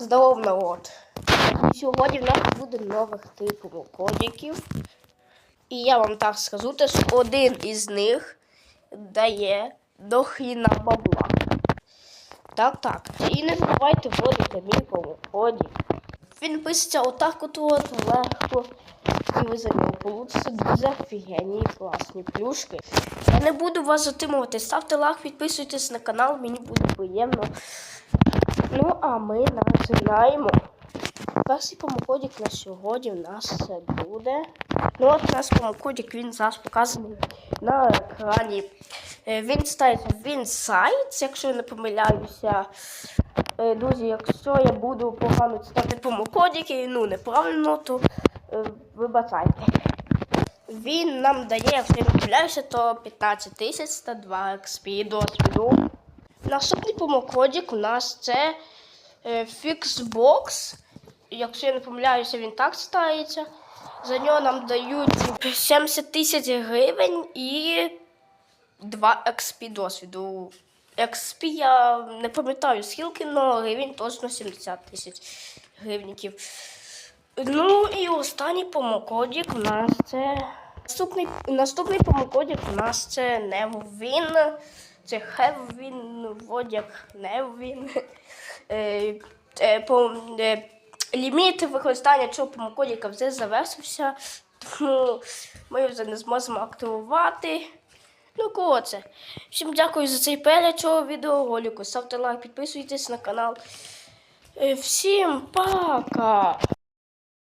Здоров народ! Сьогодні в нас буде нових типів кодиків. І я вам так скажу, те, що один із них дає до бабла. Так, так. І не забувайте вводити мій промокодик. Він пишеться отак от, от легко. І ви за нього получите дуже офігенні класні плюшки. Я не буду вас затримувати. Ставте лайк, підписуйтесь на канал, мені буде приємно. Ну, а ми починаємо. Перший промокодик на сьогодні у нас це буде. Ну, от у нас промокодик, він зараз показаний на екрані. Е, Він ставиться в Insights, якщо я не помиляюся. Е, Друзі, якщо я буду погано читати промокодики, ну неправильно, то е, вибачайте. Він нам дає, якщо я не помиляюся, то 15 тисяч та 2 XP досвіду. Наступний промокодик у нас це е, Fixbox. Якщо я не помиляюся, він так ставиться. За нього нам дають 70 тисяч гривень і 2 XP досвіду. XP я не пам'ятаю скільки, але гривень точно 70 тисяч гривнів. Ну і останній промокодик у нас це. Наступний, наступний промокодик у нас це Неввін. Це Хеввін, водяк е, ліміт використання цього промокодика вже завершився, тому ми вже не зможемо активувати. Ну, коротше. Всім дякую за цей перегляд цього відеоролику. Ставте лайк, підписуйтесь на канал. Всім пока!